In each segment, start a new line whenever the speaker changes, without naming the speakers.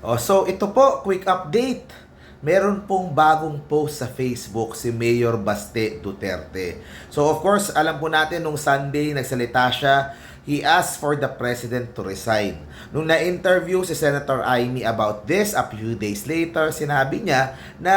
Oh, so ito po, quick update. Meron pong bagong post sa Facebook si Mayor Baste Duterte. So of course, alam po natin nung Sunday nagsalita siya, he asked for the president to resign. Nung na-interview si Senator Amy about this, a few days later, sinabi niya na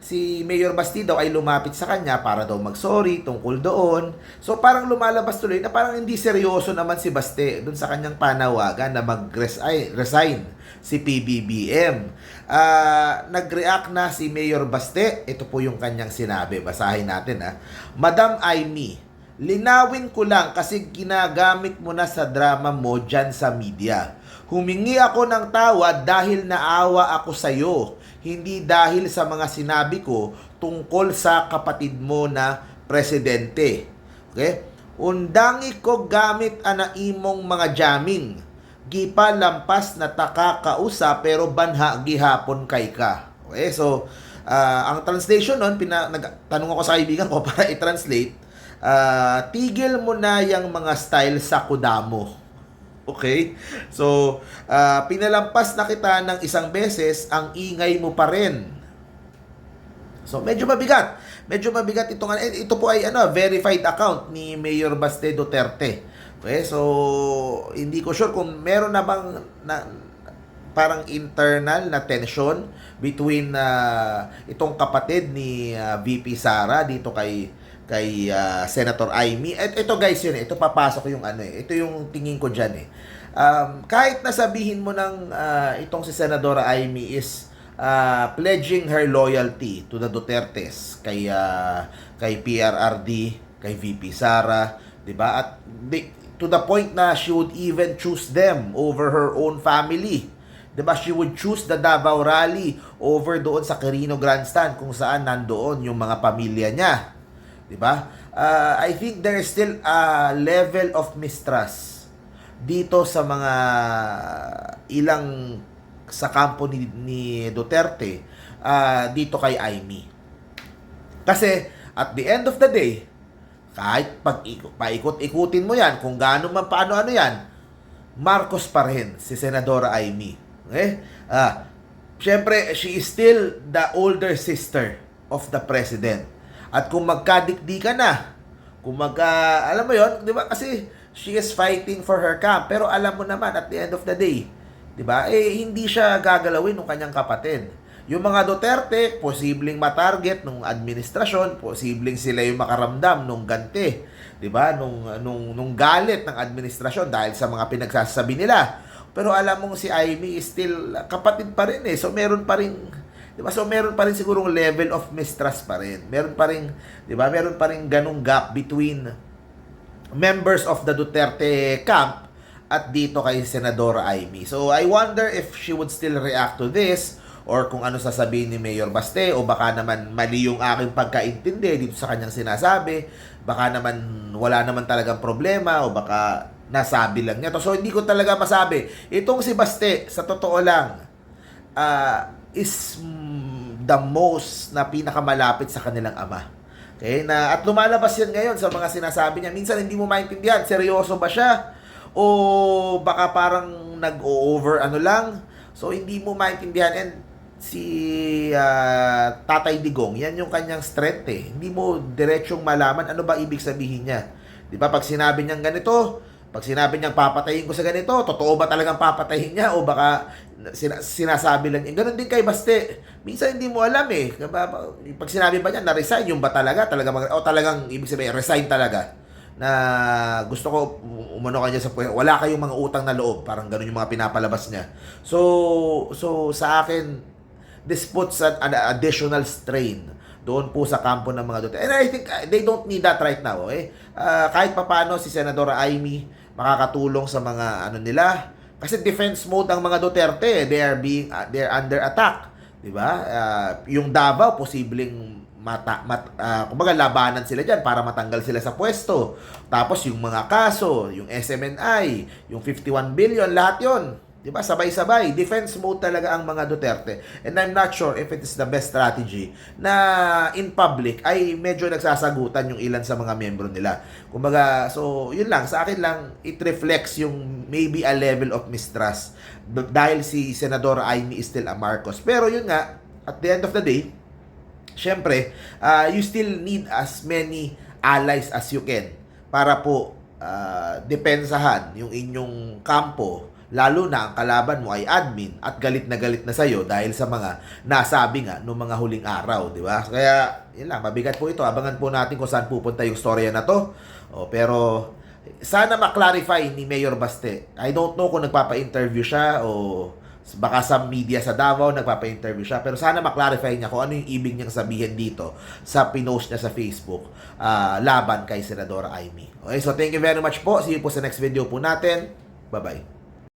si Mayor Basti daw ay lumapit sa kanya para daw mag-sorry tungkol doon. So parang lumalabas tuloy na parang hindi seryoso naman si Baste doon sa kanyang panawagan na mag-resign si PBBM. Ah, nag-react na si Mayor Baste. Ito po yung kanyang sinabi. Basahin natin ha. Madam Amy, linawin ko lang kasi ginagamit mo na sa drama mo dyan sa media. Humingi ako ng tawad dahil naawa ako sa iyo, hindi dahil sa mga sinabi ko tungkol sa kapatid mo na presidente. Okay? Undangi ko gamit ana imong mga jamming. Gipa lampas na taka kausa pero banha gihapon kay ka. Okay, so ah, ang translation nun, pina, nagtanong ako sa kaibigan ko para i-translate, ah, tigil mo na yung mga style sa kudamo. Okay? So, ah, pinalampas na kita ng isang beses, ang ingay mo pa rin. So, medyo mabigat. Medyo mabigat itong eh, ito po ay ano, verified account ni Mayor Baste Duterte. Okay, so hindi ko sure kung meron na bang na, parang internal na tension between ah, itong kapatid ni ah, VP Sara dito kay kay ah, Senator Amy. Et, ito guys yun eh. Ito papasok yung ano eh. Ito yung tingin ko diyan eh. Um, kahit nasabihin mo ng ah, itong si Senadora Amy is uh, pledging her loyalty to the Dutertes kay ah, kay PRRD, kay VP Sara, 'di ba? At di- to the point na she would even choose them over her own family. 'Di ba? She would choose the Davao Rally over doon sa Quirino Grandstand kung saan nandoon yung mga pamilya niya. 'Di ba? Uh, I think there is still a level of mistrust dito sa mga ilang sa kampo ni, ni Duterte ah, dito kay Amy. Kasi at the end of the day, kahit pag paikot-ikutin mo yan, kung gaano man paano ano yan, Marcos pa rin si Senadora Amy. Okay? Ah, Siyempre, she is still the older sister of the president. At kung magkadikdi ka na, kung magka, alam mo yon di ba? Kasi she is fighting for her camp. Pero alam mo naman, at the end of the day, di ba? Eh, hindi siya gagalawin ng kanyang kapatid. Yung mga Duterte, posibleng matarget nung administrasyon, posibleng sila yung makaramdam nung ganti, 'di ba? Nung nung nung galit ng administrasyon dahil sa mga pinagsasabi nila. Pero alam mong si Amy is still kapatid pa rin eh. So meron pa rin 'di ba? So meron pa rin sigurong level of mistrust pa rin. Meron pa rin 'di ba? Meron pa rin ganung gap between members of the Duterte camp at dito kay Senadora Amy. So I wonder if she would still react to this or kung ano sasabihin ni Mayor Baste o baka naman mali yung aking pagkaintindi dito sa kanyang sinasabi. Baka naman wala naman talagang problema o baka nasabi lang niya to. So hindi ko talaga masabi. Itong si Baste, sa totoo lang, ah, is the most na pinakamalapit sa kanilang ama. Okay, na at lumalabas yan ngayon sa mga sinasabi niya. Minsan hindi mo maintindihan, seryoso ba siya? O baka parang nag-over ano lang? So hindi mo maintindihan and si ah, Tatay Digong, yan yung kanyang strength eh. Hindi mo diretsong malaman ano ba ibig sabihin niya. 'Di ba? Pag sinabi niyang ganito, pag sinabi niyang papatayin ko sa ganito, totoo ba talagang papatayin niya o baka sina- sinasabi lang niya. Ganun din kay Baste. Minsan hindi mo alam eh. Pag sinabi ba niya na-resign, yung ba talaga? Talaga mag- o talagang ibig sabihin, resign talaga na gusto ko umano kanya sa puwe- wala kayong mga utang na loob parang ganun yung mga pinapalabas niya so so sa akin this puts an, an additional strain doon po sa kampo ng mga Duterte and I think uh, they don't need that right now okay Ah, kahit papaano si Senadora Amy makakatulong sa mga ano nila kasi defense mode ang mga Duterte they are being uh, they're under attack di ba Ah, yung Davao posibleng mata, mat, ah, kumbaga labanan sila diyan para matanggal sila sa pwesto. Tapos yung mga kaso, yung SMNI, yung 51 billion, lahat 'yon. Di ba? Sabay-sabay. Defense mode talaga ang mga Duterte. And I'm not sure if it is the best strategy na in public ay medyo nagsasagutan yung ilan sa mga membro nila. Kumbaga, so yun lang. Sa akin lang, it reflects yung maybe a level of mistrust dahil si Senador Amy is still a Marcos. Pero yun nga, at the end of the day, syempre, uh, you still need as many allies as you can para po uh, depensahan yung inyong kampo lalo na ang kalaban mo ay admin at galit na galit na sa'yo dahil sa mga nasabi nga noong mga huling araw, di ba? Kaya, yun lang, mabigat po ito. Abangan po natin kung saan pupunta yung storya na to. O, pero, sana maklarify ni Mayor Baste. I don't know kung nagpapa-interview siya o baka sa media sa Davao nagpapa-interview siya pero sana maklarify niya kung ano yung ibig niyang sabihin dito sa pinost niya sa Facebook ah, laban kay Senadora Amy. Okay, so thank you very much po. See you po sa next video po natin. Bye-bye.